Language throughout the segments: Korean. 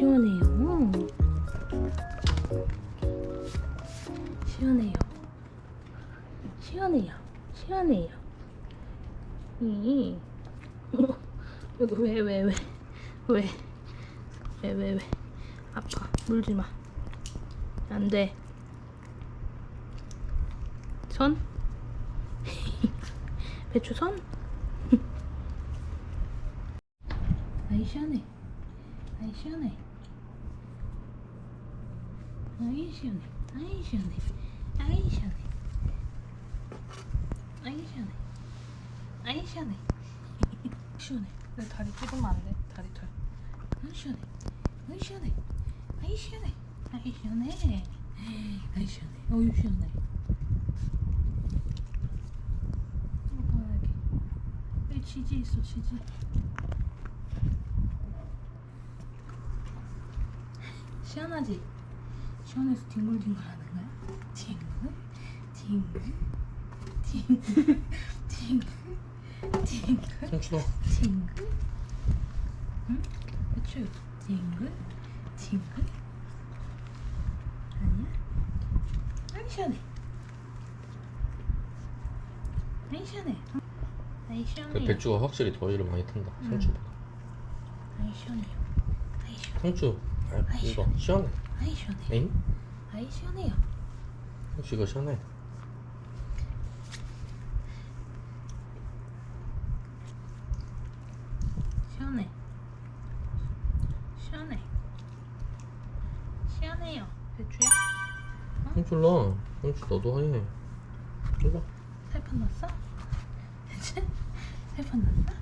시원해요. 시원해요. 시원해요. 시원해요. 이 여기 왜왜 왜 왜 왜 왜 왜 아파 물지 마. 안 돼. 손? 배추 손? 아이 시원해 아이 시원해 아이 시원해 아이 시원해 아이 시원해 아이 시원해 아이 시원해 시원해 내 다리 찢으면 안돼? 다리 털. 아이 시원해 아이 시원해 아이 시원해 아이 시원해 아이 시원해 어유 시원해 어, 여기 치즈 있어 치즈 시원하지? 시원해서 뒹굴뒹굴 하는 거야? 뒹굴? 뒹굴? 뒹굴? 뒹굴? 뒹굴? 뒹굴? 응? 배추 뒹굴? 뒹굴? 아니야? 아이 시원해 아이 시원해 아이 그 시원해요 배추가 확실히 더위를 많이 탄다 삼촌보다 아이 시원해요 아이 시원해 삼촌 아 아이, 이거 시원해 아이 시원해 에잉? 아이 시원해요 혹시 이거 시원해 시원해. 시원해. 시원해요. 배추야? 삼촌 나 삼촌 너도 하얘 일로 살판 났어? 배추? 살판 났어?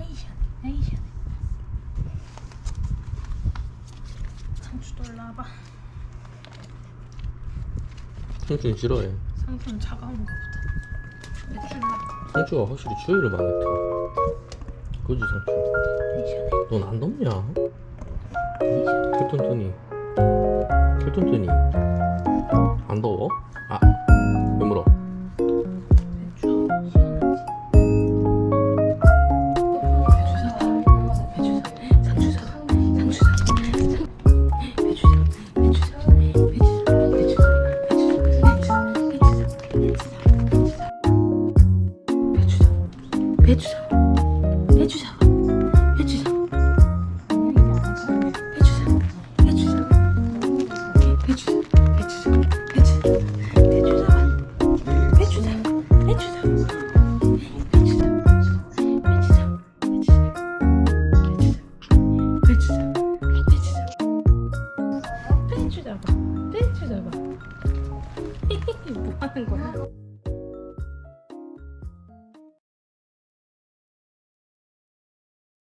에이 시원해. 에이 시원해. 상추도 올라와봐. 삼촌 싫어해 상추는 차가운 거보다. 배추는 삼촌가 확실히 추위를 많이 타 그지 삼촌 에이 시원해. 넌안 덥냐? 킬톤톤이 킬톤톤이 안 더워? 아 해주세요. 해주세요. 해주세요. 해주세요. 해주세요. 해주세요. 해주세요. 해주세요. 해주세요. 빼주자고 빼주자고 뭐하는 거야?